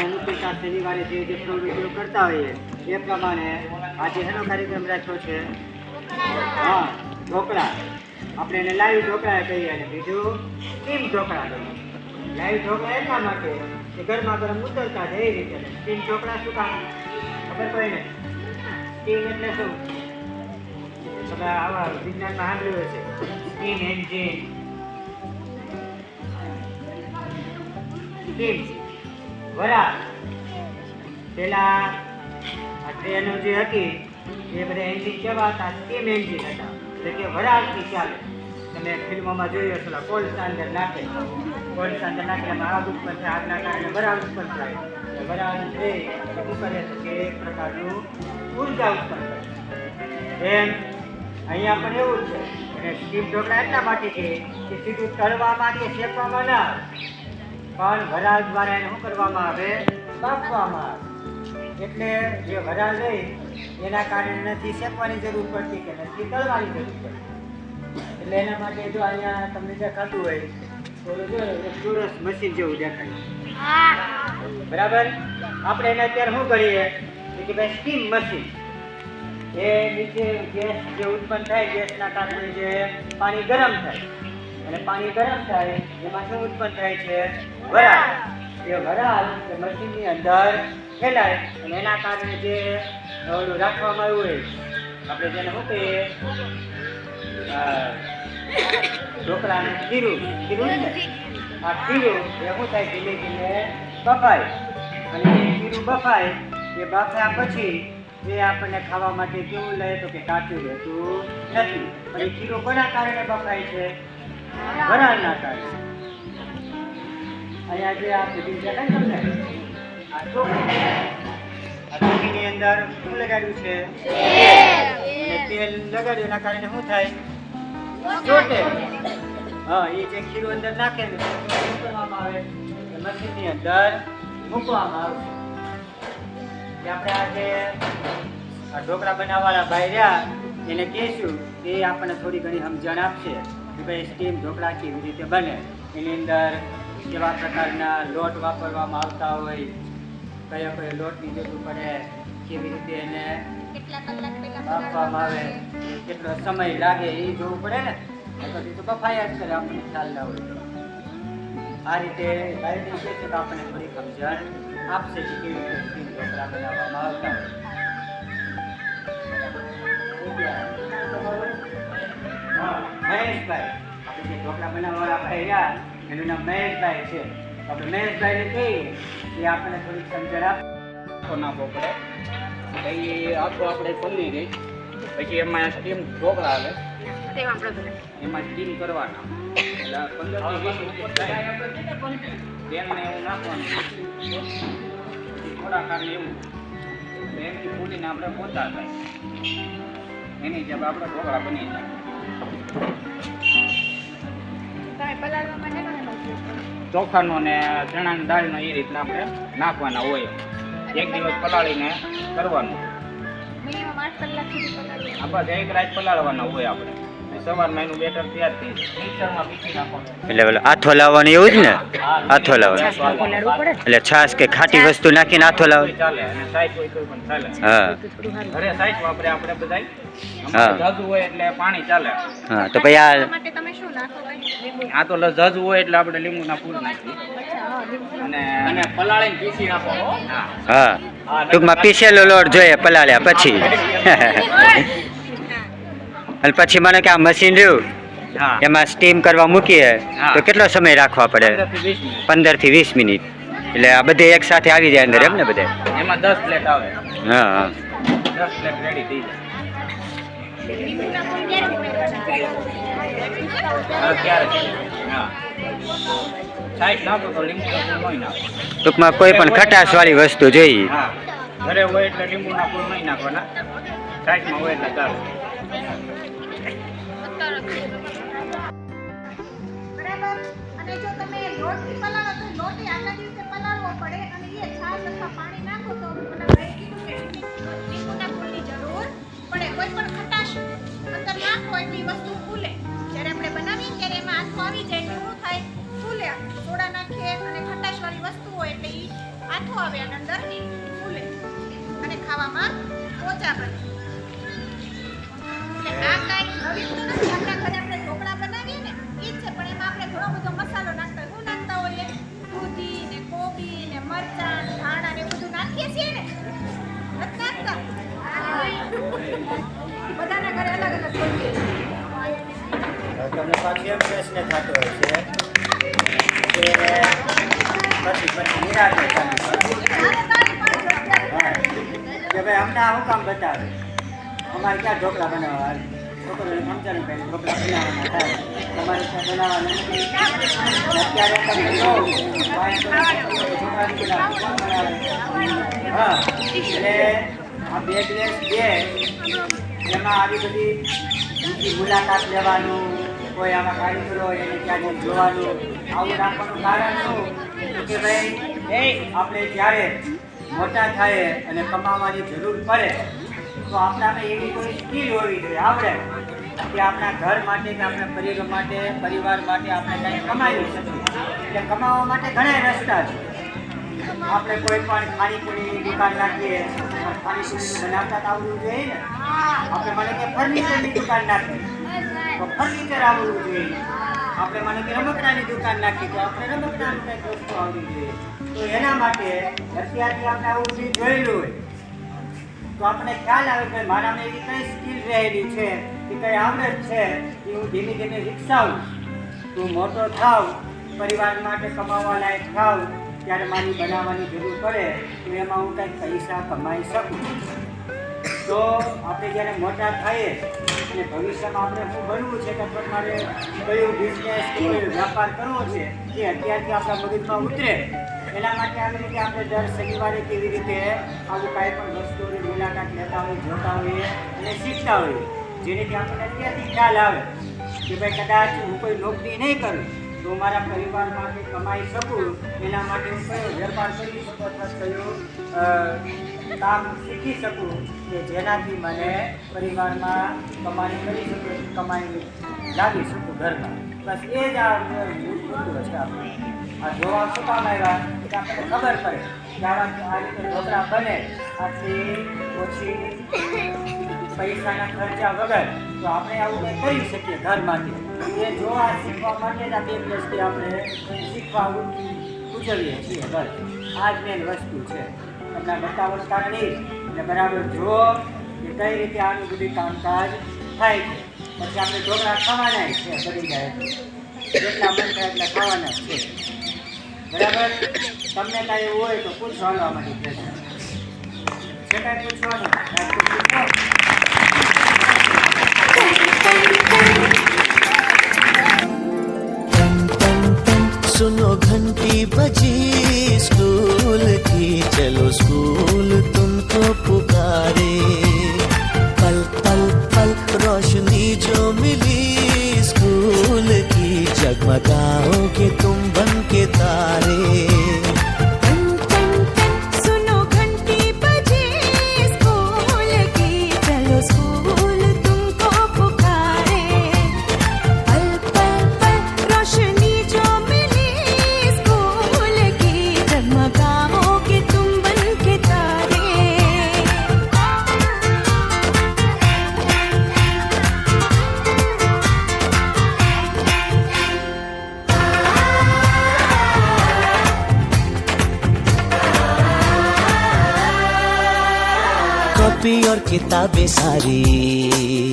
અનુકૂળતા શનિવારે જે જે પ્રવૃત્તિઓ કરતા હોઈએ, એ પ્રમાણે આજે એનો કાર્યક્રમ રાખ્યો છે. હા, ઢોકળા. આપણે એને લાઈવ ઢોકળા કહીએ અને બીજું સ્ટીમ ઢોકળા કહીએ. લાઈવ ઢોકળા એટલા માટે કે ગરમા ગરમ ઉતરતા જાય એ રીતે. સ્ટીમ ઢોકળા શું કામ? ખબર પડે ને? સ્ટીમ એટલે શું? તમે આવા વિજ્ઞાનમાં સાંભળ્યું હશે. Steam engine. સ્ટીમ. વરાળ પેલા આ ટ્રેનો જે હતી, એ બધા એન્જિન કેવા હતા સ્ટીમ એન્જિન હતા. એટલે કે વરાળથી ચાલે. તમે ફિલ્મોમાં જોયું હશે કોલ અંદર નાખે. કોલસા અંદર નાખે આગ ઉપર થાય આગના કારણે વરાળ ઉત્પન્ન થાય. વરાળ છે શું કરે છે કે એક પ્રકારનું ઊર્જા ઉત્પન્ન કરે એમ અહીંયા પણ એવું છે. અને સ્ટીમ ઢોકળા એટલા માટે છે કે સીધું તળવામાં કે શેકવામાં ના. પણ વરાળ દ્વારા એને શું કરવામાં આવે? બાફવામાં આવે. એટલે જે વરાળ રહી, એના કારણે નથી શેકવાની જરૂર પડતી કે નથી તળવાની જરૂર પડતી. એટલે એના માટે જો અહીંયા તમને દેખાતું હોય, તો જો ચોરસ મશીન જેવું દેખાય. બરાબર? આપણે એને અત્યારે શું કરીએ? કે ભાઈ સ્ટીમ મશીન. એ નીચે ગેસ જે ઉત્પન્ન થાય, ગેસના કારણે જે પાણી ગરમ થાય. અને પાણી ગરમ થાય, એમાં શું ઉત્પન્ન થાય છે? વરાળ. એ વરાળ એ મશીનની અંદર ફેલાય અને એના કારણે જે ઓલું રાખવામાં આવ્યું હોય, આપણે જેને શું કહીએ? ઢોકળાનું ખીરું. ખીરું ને? આ ખીરું એ શું થાય? ધીમે ધીમે બફાય. અને એ ખીરું બફાય, એ બફાયા પછી એ આપણને ખાવા માટે કેવું લે તો કે કાચું રહેતું નથી. અને ખીરું કોના કારણે બફાય છે? વરાળના કારણે અહીંયા જે આ બધી દેખાય અંદર શું લગાડ્યું છે? લગાડ્યું, એના કારણે શું થાય? ચોટે. હા, એ જે ખીરું અંદર નાખે ને શું કરવામાં આવે અંદર મૂકવામાં આવે કે આપણે આજે આ ઢોકળા બનાવવાળા ભાઈ રહ્યા, એને કહીશું, એ આપણને થોડી ઘણી સમજણ આપશે. કે ભાઈ સ્ટીમ ઢોકળા કેવી રીતે બને? એની અંદર કેવા પ્રકારના લોટ વાપરવામાં આવતા હોય કયા કયા લોટની જરૂર પડે કેવી રીતે એને આપવામાં આવે કેટલો સમય લાગે એ જોવું પડે ને? તો બફાયા જ કરે આપણને ખ્યાલ ના હોય. આ રીતે કહે છે કે આપણને થોડી સમજણ આપશે કે કેવી રીતે સ્ટીમ ઢોકળા બનાવવામાં આવતા હોય. મહેશભાઈ. આપણે જે ઢોકળા બનાવવાળા ભાઈ રહ્યા, એનું નામ મહેશભાઈ છે. આપણે મહેશભાઈને કહીએ એ આપણને થોડીક સમજણ આપો. નાખવો પડે. પછી આખો આપણે પલ્લી રહી પછી એમાં સ્ટીમ ઢોકળા આવે. એમાં સ્ટીમ કરવાના. એટલે વીસ થાય. તેલને એવું નાખવાનું. થોડા કારણે એવું. એમથી આપણે પોતા એની જેમ આપણે ઢોકળા બની જાય. ચોખાનો ને ચણાની દાળનો એ રીતના આપણે નાખવાના હોય. એક દિવસ પલાળીને કરવાનું. આ બસ એક રાત પલાળવાના હોય આપણે. સવારમાં એનું બેટર તૈયાર થઈ મિક્સરમાં પીસી નાખવાનું. એટલે ઓલો આથો લાવવાનો એવું જ ને? આથો લાવવાનો. એટલે છાશ કે ખાટી વસ્તુ નાખીને આથો લાવવાનો ચાલે અને સાઈઝ હોય તો પણ ચાલે. હા. ઘરે સાઈઝ વાપરે આપણે બધાય. હા. અમારે હોય એટલે પાણી ચાલે. હા તો પછી આ માટે તમે શું નાખો આ તો લ- હોય એટલે આપણે લીંબુના ફૂલ નાખીએ. અને અને પલાળીને પીસી નાખો હા. હા. ટૂંકમાં પીસેલો લોટ જોઈએ પલાળ્યા પછી. અને પછી મને કે આ મશીન રહ્યું. એમાં સ્ટીમ કરવા મૂકીએ. તો કેટલો સમય રાખવા પડે? પંદરથી વીસ મિનિટ. એટલે આ બધે એક સાથે આવી જાય અંદર એમ ને બધે? એમાં દસ પ્લેટ આવે. હા દસ પ્લેટ રેડી થઈ ટૂંકમાં કોઈ પણ ખટાશ વાળી વસ્તુ જોઈએ. ઘરે હોય એટલે લીંબુના ફૂલ નહીં નાખવાના. સાઈઝમાં હોય એટલે ચાલે. બરાબર? અને જો તમે લોટથી પલાળો તો લોટ આગલા દિવસે પડે અને એ છાશ અથવા પાણી નાખો તો મને ભાઈ જરૂર પડે. કોઈ પણ ખટાશ અંદર નાખો એટલે વસ્તુ ફૂલે. જ્યારે આપણે બનાવીએ ત્યારે એમાં આથો આવી જાય શું થાય? ફૂલે. સોડા નાખીએ અને ખટાશવાળી વસ્તુ હોય એટલે એ આથો આવે અંદર ફૂલે. અને ખાવામાં પોચા બને. આ કાંઈ બધાના ઘરે અલગ અલગ. તમને પાછો એમ પ્રશ્ન થતો હોય છે કે પછી પછી અત્યારે. કે ભાઈ, અમને આ શું બતાવે અમારે ક્યાં ઢોકળા બનાવવા છોકરોને સમજાવી પહેલાં ઢોકળા બનાવવાના થાય તમારે ત્યાં બનાવવાના અત્યારે તમે? હા એટલે આ બે દિવસ બે એમાં આવી બધી મુલાકાત લેવાનું કોઈ આમાં કારીગરો હોય એને જઈને જોવાનું. આવું રાખવાનું કારણ શું? કે ભાઈ એ. આપણે જ્યારે મોટા થાય અને કમાવાની જરૂર પડે તો આપણામાં એવી કોઈ સ્કીલ હોવી જોઈએ. આવડે. કે આપણા ઘર માટે કે આપણા પરિવાર માટે પરિવાર માટે આપણે કંઈ કમાવી શકીએ. એટલે કમાવા માટે ઘણા રસ્તા છે. આપણે કોઈ પણ ખાણીપીણીની દુકાન નાખીએ ખાણીપીણીનું બનાવતા આવડવું જોઈએ ને આપણે મને કે ફર્નિચરની દુકાન નાખી તો ફર્નિચર આવડવું જોઈએ આપણે મને કે રમકડાની દુકાન નાખી તો આપણે રમકડાની કંઈક વસ્તુ આવડવી જોઈએ તો એના માટે અત્યારથી આપણે આવું બધું જોયેલું હોય તો આપણે ખ્યાલ આવે કે મારામાં એવી કઈ સ્કિલ રહેલી છે. કે કઈ આવડત છે. કે હું ધીમે ધીમે વિકસાવું તું મોટો થાવ. પરિવાર માટે કમાવા લાયક થાવ. ત્યારે મારી બનાવવાની જરૂર પડે, તો એમાં હું કંઈક પૈસા કમાઈ શકું. તો આપણે જ્યારે મોટા થઈએ, અને ભવિષ્યમાં આપણે શું બનવું છે કે મારે કયો બિઝનેસ કયો વ્યાપાર કરવો છે એ અત્યારથી આપણા મગજમાં ઉતરે. એના માટે આવી રીતે આપણે દર શનિવારે કેવી રીતે આવું કાંઈ પણ વસ્તુઓની મુલાકાત લેતા હોઈએ જોતા હોઈએ અને શીખતા હોઈએ. જેનેથી આપણને અત્યારથી ખ્યાલ આવે કે ભાઈ કદાચ હું કોઈ નોકરી નહીં કરું. તો મારા પરિવાર માટે કમાઈ શકું, એના માટે હું કયો વેપાર કરી શકું અથવા કયું કામ શીખી શકું કે જેનાથી મને પરિવારમાં કમાણી કરી શકું કમાણી લાવી શકું ઘરમાં. બસ એ જ આ મુદ્દો છે આપણે. આ જોવા શું કામ આવ્યા? કે આપણને ખબર પડે કે આવા આ રીતે ઢોકળા બને, આથી ઓછી પૈસાના ખર્ચા વગર તો આપણે આવું કંઈ કરી શકીએ ઘરમાંથી. એ જોવા શીખવા માટેના જ બે દિવસથી આપણે શીખવા ઉજવીએ છીએ બસ. આ જ મેન વસ્તુ છે. તમને બતાવતા કરી અને બરાબર જો કે કઈ રીતે આનું બધું કામકાજ થાય છે. પછી આપણે ઢોકળા ખાવાના છે બની જાય. જેટલા મન થાય એટલા ખાવાના જ છે. બરાબર? તમને કાંઈ એવું હોય તો પૂછો અમારી પ્રશ્ન. છે કાંઈ પૂછવાનું સુનો ઘંટી બજી किताबें सारी